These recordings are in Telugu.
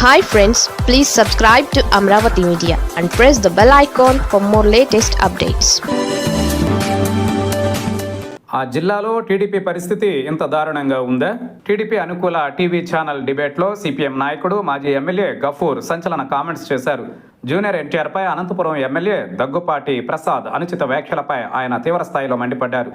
Hi friends please subscribe to Amaravati media and press the bell icon for more latest updates ఆ జిల్లాలో టీడీపీ పరిస్థితి ఇంత దారుణంగా ఉందా? టీడీపీ అనుకూల టీవీ ఛానల్ డిబేట్లో సిపిఎం నాయకుడు మాజీ ఎమ్మెల్యే గఫూర్ సంచలన కామెంట్స్ చేశారు. జూనియర్ ఎన్టీఆర్పై అనంతపురం ఎమ్మెల్యే దగ్గుపాటి ప్రసాద్ అనుచిత వ్యాఖ్యలపై ఆయన తీవ్రస్థాయిలో మండిపడ్డారు.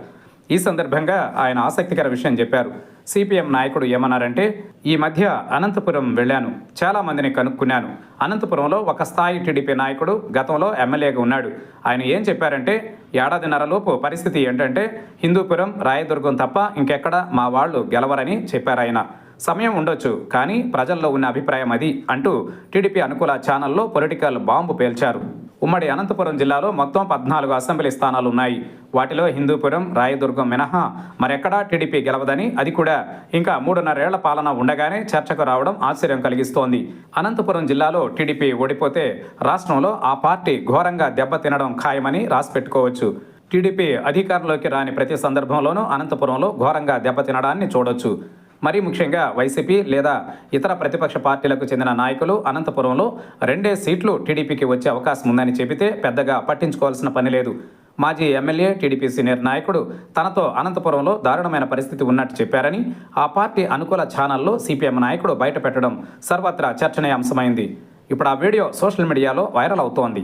ఈ సందర్భంగా ఆయన ఆసక్తికర విషయం చెప్పారు. సిపిఎం నాయకుడు ఏమన్నారంటే ఈ మధ్య అనంతపురం వెళ్ళాను. చాలా మందిని కనుక్కున్నాను. అనంతపురంలో ఒక స్థాయి టీడీపీ నాయకుడు గతంలో ఎమ్మెల్యేగా ఉన్నాడు. ఆయన ఏం చెప్పారంటే ఏడాదిన్నరలోపు పరిస్థితి ఏంటంటే హిందూపురం రాయదుర్గం తప్ప ఇంకెక్కడ మా వాళ్ళు గెలవరని చెప్పారు ఆయన. సమయం ఉండొచ్చు కానీ ప్రజల్లో ఉన్న అభిప్రాయం అది అంటూ టీడీపీ అనుకూల ఛానల్లో పొలిటికల్ బాంబు పేల్చారు. ఉమ్మడి అనంతపురం జిల్లాలో మొత్తం పద్నాలుగు అసెంబ్లీ స్థానాలు ఉన్నాయి వాటిలో హిందూపురం రాయదుర్గం మినహా మరెక్కడా టీడీపీ గెలవదని అది కూడా. ఇంకా మూడున్నరేళ్ళ పాలన ఉండగానే చర్చకు రావడం ఆశ్చర్యం కలిగిస్తోంది. అనంతపురం జిల్లాలో టీడీపీ ఓడిపోతే రాష్ట్రంలో ఆ పార్టీ ఘోరంగా దెబ్బతినడం ఖాయమని రాసిపెట్టుకోవచ్చు టీడీపీ అధికారంలోకి రాని ప్రతి సందర్భంలోనూ అనంతపురంలో ఘోరంగా దెబ్బతినడాన్ని చూడొచ్చు. మరీ ముఖ్యంగా వైసీపీ లేదా ఇతర ప్రతిపక్ష పార్టీలకు చెందిన నాయకులు అనంతపురంలో రెండే సీట్లు టీడీపీకి వచ్చే అవకాశం ఉందని చెబితే పెద్దగా పట్టించుకోవాల్సిన పని లేదు. మాజీ ఎమ్మెల్యే టీడీపీ సీనియర్ నాయకుడు తనతో అనంతపురంలో దారుణమైన పరిస్థితి ఉన్నట్టు చెప్పారని ఆ పార్టీ అనుకూల ఛానల్లో సిపిఎం నాయకుడు బయటపెట్టడం సర్వత్రా చర్చనీయాంశమైంది. ఇప్పుడు ఆ వీడియో సోషల్ మీడియాలో వైరల్ అవుతోంది.